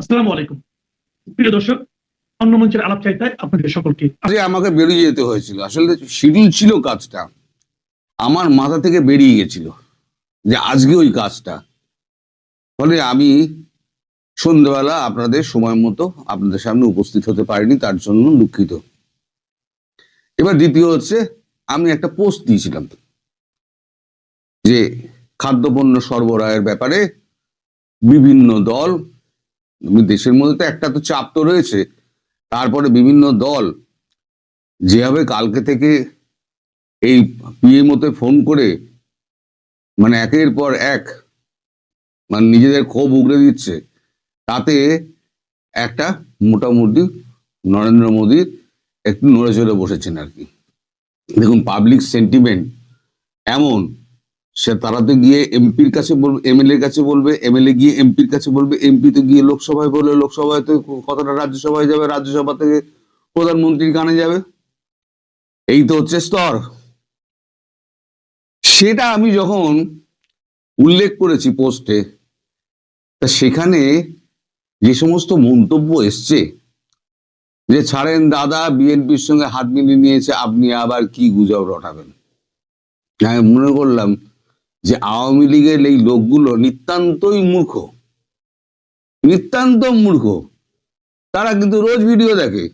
আসসালামু আলাইকুম। প্রিয় দর্শক, অন্য মঞ্চের আলাপ আপনাদের সকলকে আমাকে বেরিয়ে যেতে হয়েছিল। আসলে শিডিউল ছিল কাজটা। আমার মাথা থেকে বেরিয়ে গেছিল যে আজকে ওই কাজটা। ফলে আমি সন্ধ্যেবেলা আপনাদের সময় মতো আপনাদের সামনে উপস্থিত হতে পারিনি, তার জন্য দুঃখিত। এবার দ্বিতীয় হচ্ছে, আমি একটা পোস্ট দিয়েছিলাম যে খাদ্যপণ্য সরবরাহের ব্যাপারে বিভিন্ন দল দেশের মধ্যে তো একটা তো চাপ তো রয়েছে। তারপরে বিভিন্ন দল যেভাবে কালকে থেকে এই পিএমওতে ফোন করে মানে একের পর এক মানে নিজেদের ক্ষোভ উগড়ে দিচ্ছে, তাতে একটা মোটামুটি নরেন্দ্র মোদীর একটু নড়ে চড়ে বসেছেন আর কি। দেখুন পাবলিক সেন্টিমেন্ট এমন সে তারা তো গিয়ে এমপির কাছে বলবে এমএলএ কাছে বলবে, এমএলএ গিয়ে এমপির কাছে বলবে, এমপি তো গিয়ে লোকসভায় বলবে, লোকসভায় তো কথাটা রাজ্যসভায় যাবে, রাজ্যসভা থেকে প্রধানমন্ত্রীর কানে যাবে। এই তো হচ্ছে স্তর। সেটা আমি যখন উল্লেখ করেছি পোস্টে, তা সেখানে যে সমস্ত মন্তব্য এসছে, যে ছাড়েন দাদা, বিএনপির সঙ্গে হাত মিলিয়ে নিয়েছে, আপনি আবার কি গুজব রটাবেন? আমি মনে করলাম যে আওয়ামী লীগের এই লোকগুলো নিতান্তই মূর্খ। নিতান্ত মূর্খ। তারা কিন্তু রোজ ভিডিও দেখে।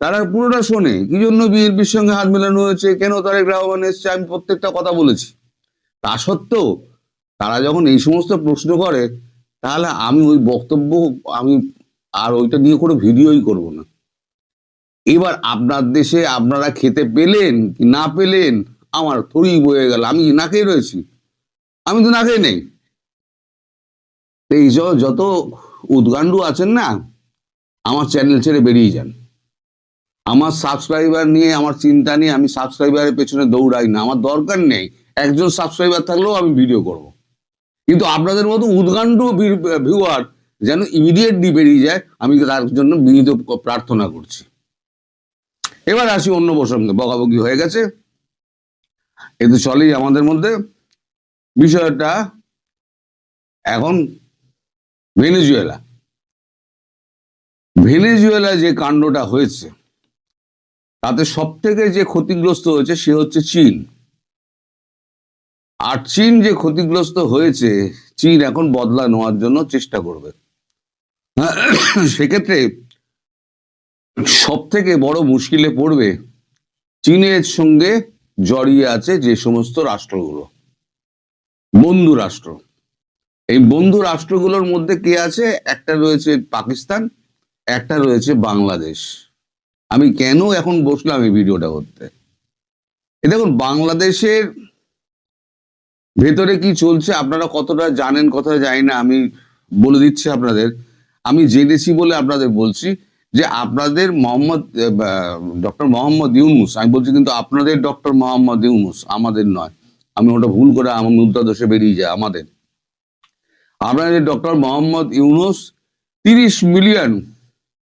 তারা পুরোটা শোনে, কি জন্য বিএনপির সঙ্গে হাত মেলানো হয়েছে, কেন তারেক রহমান এসছে, আমি প্রত্যেকটা কথা বলেছি। তা সত্ত্বেও তারা যখন এই সমস্ত প্রশ্ন করে, তাহলে আমি ওই বক্তব্য, আমি আর ওইটা নিয়ে কোনো ভিডিওই করব না। এবার আপনার দেশে আপনারা খেতে পেলেন কি না পেলেন, আমার থরি বয়ে গেল। আমি না খেয়ে রয়েছি। আমি তো না খেয়ে নেই। এই যত উদ্গান্ডু আছেন না, আমার চ্যানেল ছেড়ে বেরিয়ে যান। আমার সাবস্ক্রাইবার নিয়ে, আমার চিন্তা নিয়ে আমি সাবস্ক্রাইবারের পেছনে দৌড়াই না। আমার দরকার নেই। একজন সাবস্ক্রাইবার থাকলেও আমি ভিডিও করব। কিন্তু আপনাদের মতো উদ্গান্ডু ভিউয়ার যেন ইমিডিয়েটলি বেরিয়ে যায়, আমি তার জন্য বিনীত প্রার্থনা করছি। এবার আসি অন্য প্রসঙ্গে। বকাবকি হয়ে গেছে। এ তো চলেই আমাদের মধ্যে। বিষয়টা এখন ভেনেজুয়েলা। ভেনেজুয়েলা যে কাণ্ডটা হয়েছে, তাতে সব থেকে যে ক্ষতিগ্রস্ত হয়েছে সে হচ্ছে চীন। আর চীন যে ক্ষতিগ্রস্ত হয়েছে, চীন এখন বদলা নেওয়ার জন্য চেষ্টা করবে। সেক্ষেত্রে সব থেকে বড় মুশকিলে পড়বে চীনের সঙ্গে জড়িয়ে আছে যে সমস্ত রাষ্ট্রগুলো। বন্ধু রাষ্ট্র। এই বন্ধু রাষ্ট্রগুলোর মধ্যে কে আছে? একটা রয়েছে পাকিস্তান, একটা রয়েছে বাংলাদেশ। আমি কেন এখন বসলাম এই ভিডিওটা করতে? দেখুন, বাংলাদেশের ভেতরে কি চলছে আপনারা কতটা জানেন, কতটা জানি না, আমি বলে দিচ্ছি আপনাদের। আমি জেনেছি বলে আপনাদের বলছি যে আপনাদের মোহাম্মদ ডক্টর মোহাম্মদ ইউনুস, আমি বলছি কিন্তু আপনাদের ডক্টর মোহাম্মদ ইউনুস, আমাদের নয়। আমি ওটা ভুল করে আমার মুদ্রা দোষে বেরিয়ে যায়, আমাদের। আপনাদের ডক্টর মোহাম্মদ ইউনুস তিরিশ মিলিয়ন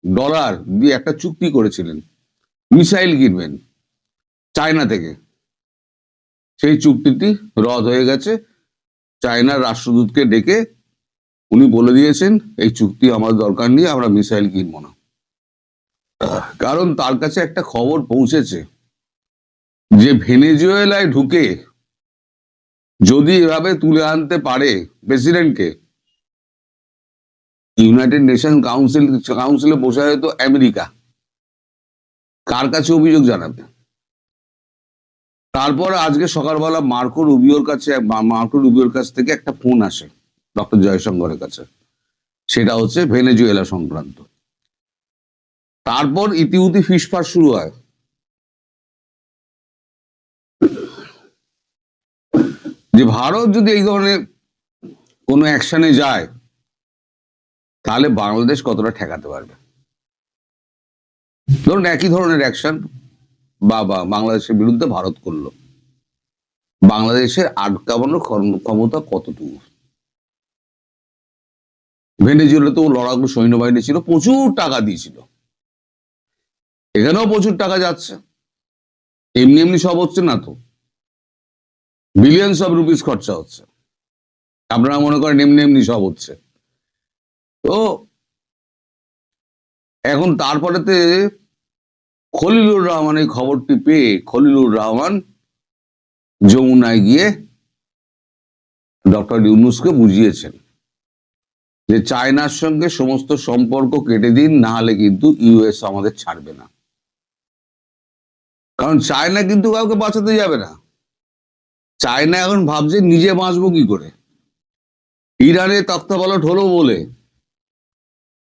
ডলার দিয়ে একটা চুক্তি করেছিলেন, মিসাইল কিনবেন চায়না থেকে। সেই চুক্তিটি রদ হয়ে গেছে। চায়নার রাষ্ট্রদূতকে ডেকে উনি বলে দিয়েছেন, এই চুক্তি আমার দরকার নেই, আমরা মিসাইল কিনবো না। কারণ তার কাছে একটা খবর পৌঁছেছে যে ভেনেজুয়েলায় ঢুকে যদি এভাবে তুলে আনতে পারে প্রেসিডেন্টকে, ইউনাইটেড নেশন কাউন্সিল, কাউন্সিলে বসে হয়তো আমেরিকা। কার কাছে অভিযোগ জানাবে? তারপর আজকে সকালবেলা মার্কো রুবিওর কাছে মার্কো রুবিওর কাছ থেকে একটা ফোন আসে ডক্টর জয়শঙ্করের কাছে। সেটা হচ্ছে ভেনেজুয়েলা সংক্রান্ত। তারপর ইতিউতি ফিসফাস শুরু হয়। যে ভারত যদি এই ধরনের কোনো অ্যাকশনে যায়, তাহলে বাংলাদেশ কতটা ঠেকাতে পারবে? ধরুন একই ধরনের অ্যাকশন বা বাংলাদেশের বিরুদ্ধে ভারত করল। বাংলাদেশের আটকাবানোর ক্ষমতা কতটুকু? ভেনেজুয়েলা তো লড়াকু সৈন্যবাহিনী ছিল, প্রচুর টাকা দিয়েছিল। এখানেও প্রচুর টাকা যাচ্ছে। এমনি এমনি সব হচ্ছে না তো। বিলিয়ন্স অফ রুপিস খরচা হচ্ছে। আপনারা মনে করেন এমনি এমনি সব হচ্ছে। তো এখন তারপরেতে খলিলুর রহমান এই খবরটি পেয়ে খলিলুর রহমান যমুনায় গিয়ে ডক্টর ইউনুসকে বুঝিয়েছেন যে চায়নার সঙ্গে সমস্ত সম্পর্ক কেটে দিন, না হলে কিন্তু ইউএস আমাদের ছাড়বে না। কারণ চায়না কিন্তু কাউকে বাঁচাতে যাবে না। চায়না এখন ভাবছে নিজে বাঁচবো কি করে? ইরানে তক্তাবলট হলো বলে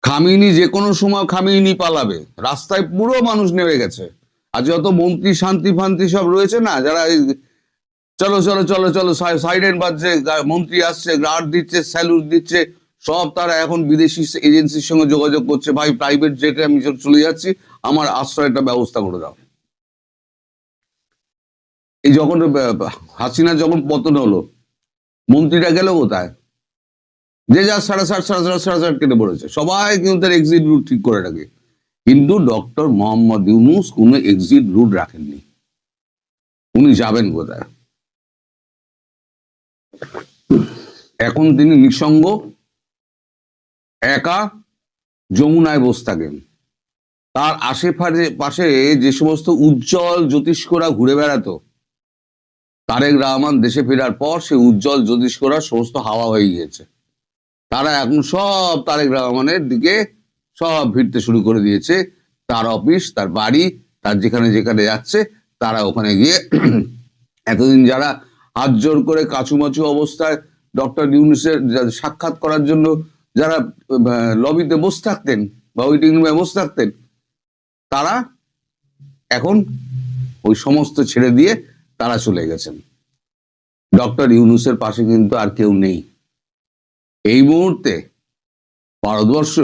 খামিনি যে কোনো সময় খামিনি পালাবে। রাস্তায় পুরো মানুষ নেমে গেছে। আর যত মন্ত্রী শান্তি ফান্তি সব রয়েছে না, যারা চলো চলো চলো চলো সাইডেন বাজছে মন্ত্রী আসছে, গার্ড দিচ্ছে, স্যালুট দিচ্ছে, সব তারা এখন বিদেশি এজেন্সির সঙ্গে যোগাযোগ করছে। ভাই প্রাইভেট জেটে আমি চলে যাচ্ছি, আমার আশ্রয়টা ব্যবস্থা করে দাও। এই যখন হাসিনা যখন পতন হলো, মন্ত্রীরা গেল কোথায়? যে যা সাড়ে সাত সাড়ে সাত সাড়ে সাত কেটে পড়েছে। সবাই কিন্তু তার এক্সিট রুট ঠিক করে রাখে। কিন্তু ডক্টর মোহাম্মদ ইউনুস কোনো এক্সিট রুট রাখেননি। উনি যাবেন কোথায়? এখন তিনি নিঃসঙ্গ, একা যমুনায় বসে থাকেন। তার আশেপাশে, পাশে যে সমস্ত উজ্জ্বল জ্যোতিষ্করা ঘুরে বেড়াতো তারেক রহমান দেশে ফেরার পর সে উজ্জ্বল জ্যোতিষ্করা সমস্ত হাওয়া হয়ে গিয়েছে। তারা এখন সব তারেক রহমানের দিকে সব ভিড়তে শুরু করে দিয়েছে। তার অফিস, তার বাড়ি, তার যেখানে যেখানে যাচ্ছে, তারা ওখানে গিয়ে এতদিন যারা হাত জোর করে কাছুমাচু অবস্থায় ডক্টর ইউনুসের সাক্ষাৎ করার জন্য যারা লবিতে বসে থাকতেন বা ওয়েটিং রুমে বসে থাকতেন, তারা এখন ওই সমস্ত ছেড়ে দিয়ে তারা চলে গেছেন। ডক্টর ইউনুসের পাশে কিন্তু আর কেউ নেই। এই মুহূর্তে ভারতবর্ষ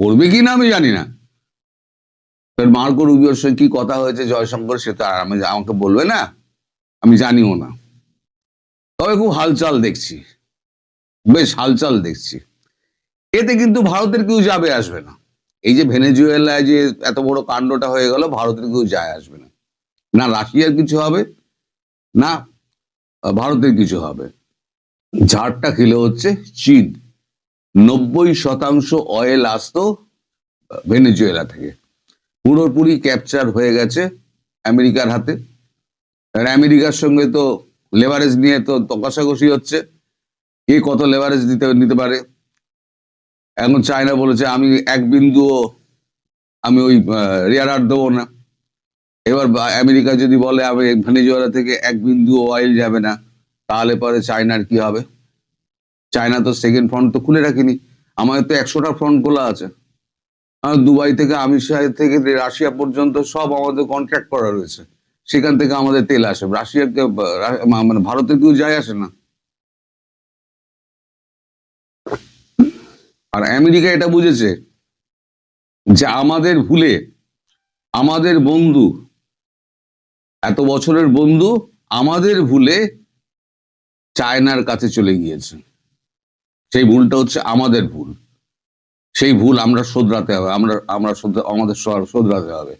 করবে কি না আমি জানি না। মার্কো রুবিওর সঙ্গে কি কথা হয়েছে জয়শঙ্কর, সে তো আর আমি আমাকে বলবে না, আমি জানিও না। তবে খুব হালচাল দেখছি, বেশ হালচাল দেখছি। এতে কিন্তু ভারতের কেউ যাবে আসবে না। এই যে ভেনেজুয়েলায় যে এত বড় কাণ্ডটা হয়ে গেল, ভারতের কেউ যায় আসবে না। না রাশিয়ার কিছু হবে, না ভারতের কিছু হবে। ঝাড়টা খেলে হচ্ছে চীন। নব্বই শতাংশ অয়েল আসতো ভেনেজুয়েলা থেকে। পুরোপুরি ক্যাপচার হয়ে গেছে আমেরিকার হাতে। আর আমেরিকার সঙ্গে তো লেভারেজ নিয়ে তো তকাশাকষি হচ্ছে। কে কত লেভারেজ দিতে, নিতে পারে? এখন চায়না বলেছে, আমি এক বিন্দুও, আমি ওই রেয়ার দেবো না। এবার আমেরিকা যদি বলে, আমি ভেনেজুয়েলা থেকে এক বিন্দু অয়েল যাবে না, তাহলে পরে চায়নার কি হবে? চায়না তো সেকেন্ড ফ্রন্ট তো খুলে রাখিনি। আমাদের তো একশোটা ফ্রন্ট খোলা আছে। আর দুবাই থেকে আমির থেকে, রাশিয়া পর্যন্ত সব আমাদের কন্ট্রাক্ট করা রয়েছে। সেখান থেকে আমাদের তেল আসে। রাশিয়াকে মানে ভারতের কেউ যায় আসে না। আর আমেরিকা এটা বুঝেছে যে আমাদের ভুলে, আমাদের বন্ধু এত বছরের বন্ধু আমাদের ভুলে চায়নার কাছে চলে গিয়েছে। সেই ভুলটা হচ্ছে আমাদের ভুল। সেই ভুল আমরা শোধরাতে হবে, আমরা আমরা আমাদের শোধরাতে হবে।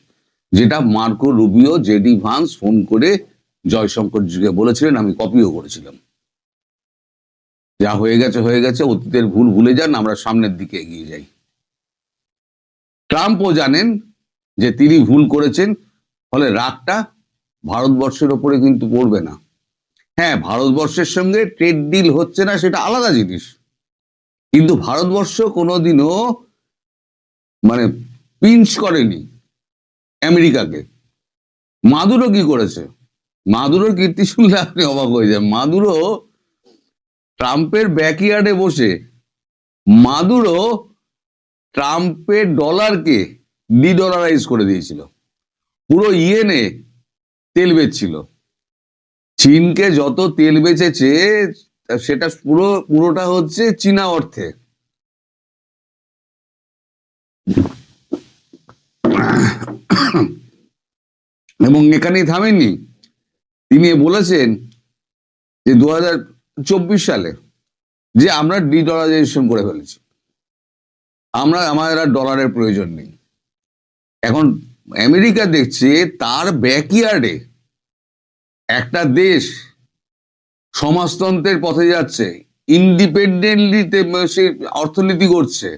যেটা Marco Rubio, JD Vance phone করে জয়শঙ্কর জিকে বলেছিলেন, আমি কপিও করেছিলাম। যা হয়ে গেছে হয়ে গেছে, অতীতের ভুল ভুলে যান, আমরা সামনের দিকে এগিয়ে যাই। ট্রাম্পও জানেন যে তিনি ভুল করেছেন, ফলে রাগটা ভারতবর্ষের ওপরে কিন্তু পড়বে না। হ্যাঁ ভারতবর্ষের সঙ্গে ট্রেড ডিল হচ্ছে না সেটা আলাদা জিনিস। কিন্তু ভারতবর্ষ কোনোদিনও মানে পিঞ্চ করেনি আমেরিকাকে। মাদুরো কি করেছে? মাদুরোর কীর্তি শুনলে আপনি অবাক হয়ে যান মাদুরো ট্রাম্পের ব্যাকইয়ার্ডে বসে মাদুরো ট্রাম্পের ডলারকে ডিডলারাইজ করে দিয়েছিল। পুরো ইয়েনে তেল বেচছিল। চীনকে যত তেল বেচেছে, সেটা পুরো, পুরোটা হচ্ছে চীনা অর্থে। এবং এখানেই থামেননি। তিনি বলেছেন যে দু সালে যে আমরা ডিডলারাইজেশন করে ফেলেছি। আমরা, আমাদের আর ডলারের প্রয়োজন নেই। এখন আমেরিকা দেখছে তার ব্যাকইয়ার্ডে একটা দেশ সমাজতন্ত্রের পথে যাচ্ছে ইন্ডিপেন্ডেন্টলিতে সে অর্থনীতি করছে।